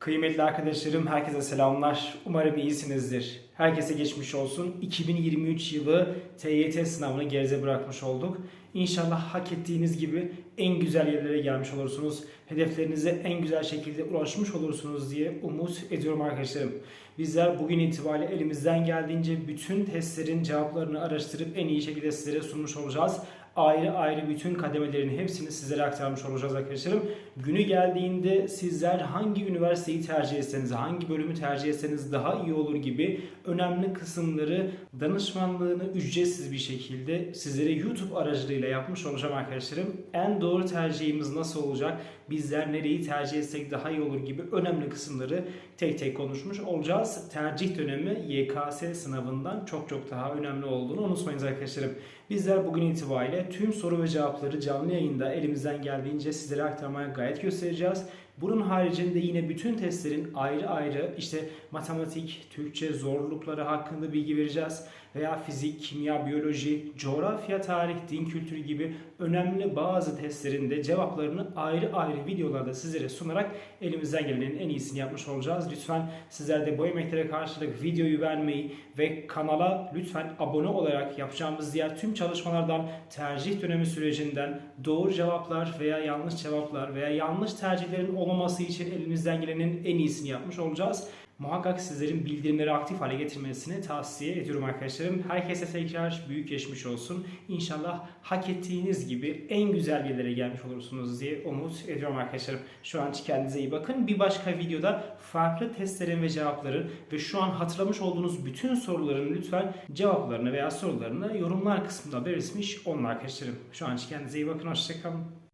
Kıymetli arkadaşlarım, herkese selamlar. Umarım iyisinizdir. Herkese geçmiş olsun. 2023 yılı TYT sınavını geride bırakmış olduk. İnşallah hak ettiğiniz gibi en güzel yerlere gelmiş olursunuz. Hedeflerinize en güzel şekilde ulaşmış olursunuz diye umut ediyorum arkadaşlarım. Bizler bugün itibariyle elimizden geldiğince bütün testlerin cevaplarını araştırıp en iyi şekilde sizlere sunmuş olacağız ayrı ayrı bütün kademelerin hepsini sizlere aktarmış olacağız arkadaşlarım. Günü geldiğinde sizler hangi üniversiteyi tercih etseniz, hangi bölümü tercih etseniz daha iyi olur gibi önemli kısımları danışmanlığını ücretsiz bir şekilde sizlere YouTube aracılığıyla yapmış olacağım arkadaşlarım. En doğru tercihimiz nasıl olacak? Bizler nereyi tercih etsek daha iyi olur gibi önemli kısımları tek tek konuşmuş olacağız. Tercih dönemi YKS sınavından çok çok daha önemli olduğunu unutmayınız arkadaşlarım. Bizler bugün itibariyle tüm soru ve cevapları canlı yayında elimizden geldiğince sizlere aktarmaya gayet göstereceğiz. Bunun haricinde yine bütün testlerin ayrı ayrı işte matematik, Türkçe zorlukları hakkında bilgi vereceğiz veya fizik, kimya, biyoloji, coğrafya, tarih, din kültürü gibi önemli bazı testlerin de cevaplarını ayrı ayrı videolarda sizlere sunarak elimizden gelenin en iyisini yapmış olacağız. Lütfen sizler de bu emeklere karşılık videoyu beğenmeyi ve kanala lütfen abone olarak yapacağımız diğer tüm çalışmalardan tercih dönemi sürecinden doğru cevaplar veya yanlış cevaplar veya yanlış tercihlerin olmaması için elimizden gelenin en iyisini yapmış olacağız. Muhakkak sizlerin bildirimleri aktif hale getirmesini tavsiye ediyorum arkadaşlarım. Herkese tekrar büyük geçmiş olsun. İnşallah hak ettiğiniz gibi en güzel yerlere gelmiş olursunuz diye umut ediyorum arkadaşlarım. Şu an kendinize iyi bakın. Bir başka videoda farklı testlerin ve cevapların ve şu an hatırlamış olduğunuz bütün soruların lütfen cevaplarını veya sorularını yorumlar kısmında belirtmiş olun arkadaşlarım. Şu an kendinize iyi bakın. Hoşçakalın.